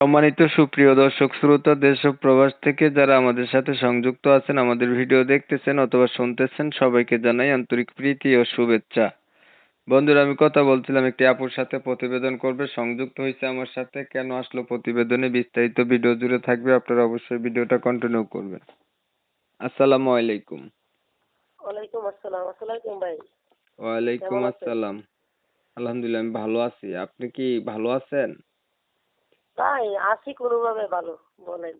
সম্মানিত সুপ্রিয় দর্শক শ্রোতা দেশ ও প্রবাস থেকে যারা আমাদের সাথে সংযুক্ত আছেন আমাদের ভিডিও দেখতেছেন অথবা শুনতেছেন সবাইকে জানাই আন্তরিক প্রীতি ও শুভেচ্ছা। বন্ধুরা আমি কথা বলছিলাম একটি আপুর সাথে প্রতিবেদন করবে সংযুক্ত হয়েছে আমার সাথে। কেন আসলো প্রতিবেদনে? বিস্তারিত ভিডিও জুড়ে থাকবে আপনারা অবশ্যই ভিডিওটা কন্টিনিউ করবেন। আসসালামু আলাইকুম। ওয়ালাইকুম আসসালাম। আসসালামাইকুম ভাই। ওয়ালাইকুম আসসালাম। আলহামদুলিল্লাহ আমি ভালো আছি। আপনি কি ভালো আছেন? ভাই আছি কোনোভাবে ভালো বলেন।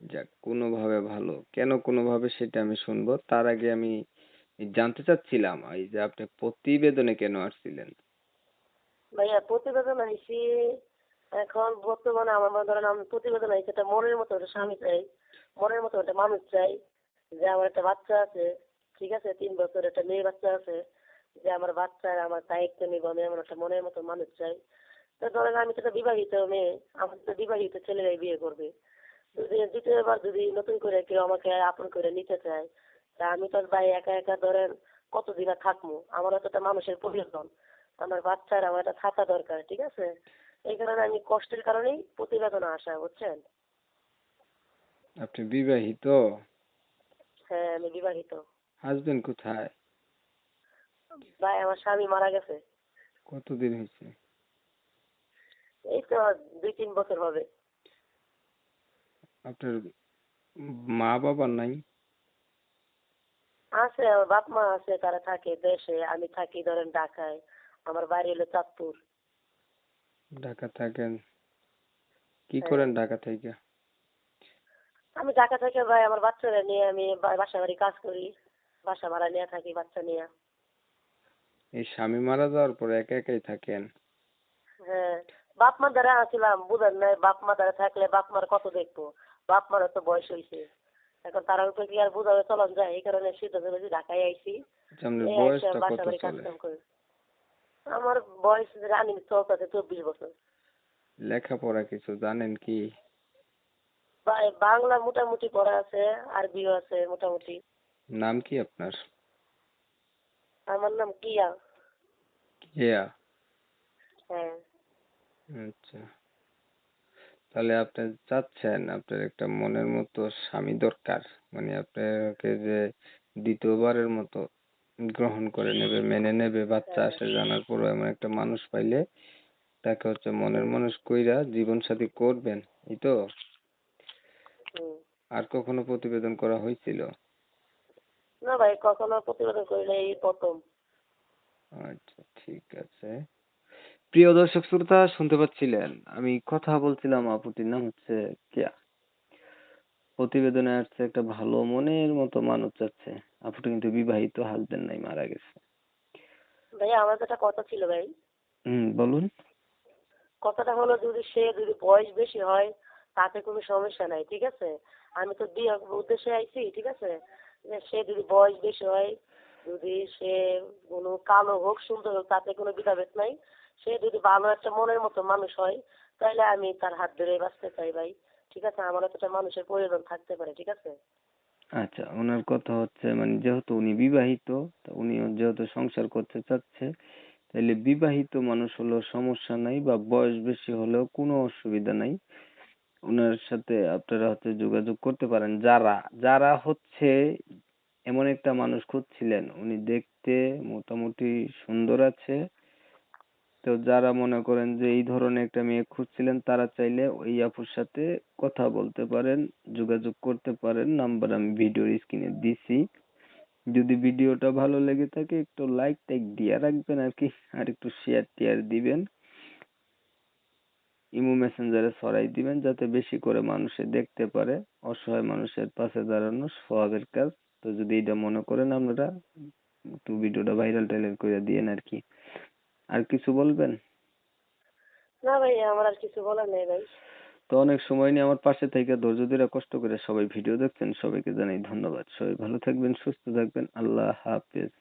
যাক কোনোভাবে ভালো। কেন কোনোভাবে সেটা আমি শুনব? তার আগে আমি জানতে চাচ্ছিলাম এই যে আপনি প্রতিবেদনে কেন আসছিলেন? ভাইয়া প্রতিবেদন আইসি এখন বর্তমানে আমার মনে ধরেন আমি প্রতিবেদন আইসি একটা মনের মতো একটা স্বামী চাই মনের মতো একটা মানুষ চাই যে আমার একটা বাচ্চা আছে ঠিক আছে তিন বছর একটা মেয়ে বাচ্চা আছে যে আমার বাচ্চার আমার দায়িত্ব নিব আমি এমন একটা মনের মতো মানুষ চাই। তো ধরেন আমি তো একটা বিবাহিত মেয়ে আমার তো বিবাহিত ছেলেরাই বিয়ে করবে। যদি দ্বিতীয়বার যদি নতুন করে কেউ আমাকে আপন করে নিতে চায় তা আমি তো ভাই একা একা ধরেন কতদিন আর থাকব? আমারও তো একটা মানুষের প্রয়োজন। আমার বাচ্চার আমার একটা থাকা দরকার ঠিক আছে? এই কারণে আমি কষ্টের কারণেই প্রতিবেদনে আসা বুঝছেন? আপনি বিবাহিত? হ্যাঁ আমি বিবাহিত। হাজবেন্ড কোথায়? ভাই আমার স্বামী মারা গেছে। কতদিন হয়েছে? তো দুই তিন বছর হবে আপনার মা বাবা নাই? আছে আমার বাপ মা আছে তারা থাকে দেশে আমি থাকি ধরেন ঢাকায় আমার বাড়ি হলো চাঁদপুর। ঢাকা থাকেন? কি হ্যাঁ। করেন ঢাকা থেকে? আমি ঢাকা থেকে ভাই আমার বাচ্চারা নিয়ে আমি বাসা বাড়ি কাজ করি বাসা ভাড়া নিয়ে থাকি বাচ্চা নিয়ে। এই স্বামী মারা যাওয়ার পর একা একাই থাকেন? হ্যাঁ। বাপ মা দ্বারা আসছিলাম বুঝেন না বাপ মা দ্বারা থাকলে বাপ মার কত দেখব? বাপ মারও তো বয়স হয়েছে এখন তারা উপরে কি আর বুঝাবে চলন যায়। এই কারণে সিদ্ধান্ত করেছি ঢাকায় আইছি। আচ্ছা, বাসা বাড়ি করি। আমার বয়স রানিং চলতেছে চব্বিশ বছর। লেখাপড়া কিছু জানেন কি? বাংলা মোটামুটি পড়া আছে আরবিও আছে মোটামুটি। নাম কি আপনার? আমার নাম কিয়া। কেয়া? হ্যাঁ। আচ্ছা। তাহলে আপনি চাচ্ছেন আপনার একটা মনের মতো স্বামী দরকার। মানে আপনাকে যে দ্বিতীয়বারের মতো গ্রহণ করে নেবে মেনে নেবে বাচ্চা আসে জানার পরও এমন একটা মানুষ পাইলে তাকে হচ্ছে মনের মানুষ কইরা জীবন সাথী করবেন। এই তো? আর কখনো প্রতিবেদন করা হয়েছিল না ভাই কখনো প্রতিবেদন করিলে এই প্রথম। আচ্ছা ঠিক আছে। প্রিয় দর্শক শ্রোতা শুনতে পাচ্ছিলেন? আমি কথা বলছিলাম আপুটির নাম হচ্ছে কেয়া। প্রতিবেদনে আসছে একটা ভালো মনের মতো মানুষ যাচ্ছে। আপুটি কিন্তু বিবাহিত হাজবেন্ড নাই মারা গেছে। ভাই আমার একটা কথা ছিল ভাই। হুম বলুন। কথাটা হলো যদি সে যদি বয়স বেশি হয় তাতে কোনো সমস্যা নাই ঠিক আছে? আমি তো বিয়ে উদ্দেশ্যে আইছি ঠিক আছে? যে সে যদি বয়স বেশি হয় যদি সে কোনো কালো হোক সুন্দর হোক তাতে কোনো বিধাভেদ নাই। সে যদি ভালো একটা মনের মতো মানুষ হয়, তাহলে আমি তার হাত ধরে বাঁচতে চাই ভাই। ঠিক আছে? আমার একটা মানুষের প্রয়োজন থাকতে পারে, ঠিক আছে? আচ্ছা ওনার কথা হচ্ছে মানে যেহেতু উনি বিবাহিত উনি যেহেতু সংসার করতে চাচ্ছে তাহলে বিবাহিত মানুষ হলেও সমস্যা নাই বা বয়স বেশি হলেও কোনো অসুবিধা নাই। ওনার সাথে আপনারা হচ্ছে যোগাযোগ করতে পারেন। যারা যারা হচ্ছে এমন একটা মানুষ খুঁজছিলেন, উনি দেখতে মোটামুটি সুন্দর আছে। তো যারা মনে করেন যে এই ধরনের একটা মেয়ে খুঁজছিলেন, তারা চাইলে ওই আপুর সাথে কথা বলতে পারেন, যোগাযোগ করতে পারেন। নাম্বার আমি ভিডিওর স্ক্রিনে দিছি। যদি ভিডিওটা ভালো লেগে থাকে, একটু লাইক টাইক দিয়ে রাখবেন আর কি, আর একটু শেয়ার টেয়ার দিবেন। ইমো মেসেঞ্জারে ছড়াই দিবেন, যাতে বেশি করে মানুষে দেখতে পারে। অসহায় মানুষের পাশে দাঁড়ানো সবের কাজ। তো যদি এটা মনে করেন আপনারা, একটু ভিডিওটা ভাইরাল টাইরাল করে দিয়েন আর কি। আর কিছু বলবেন? না ভাই আমার আর কিছু বলার নেই ভাই। তো অনেক সময় নিয়ে আমার পাশে থেকে ধৈর্য ধরে কষ্ট করে সবাই ভিডিও দেখছেন সবাইকে জানাই ধন্যবাদ। সবাই ভালো থাকবেন সুস্থ থাকবেন। আল্লাহ হাফেজ।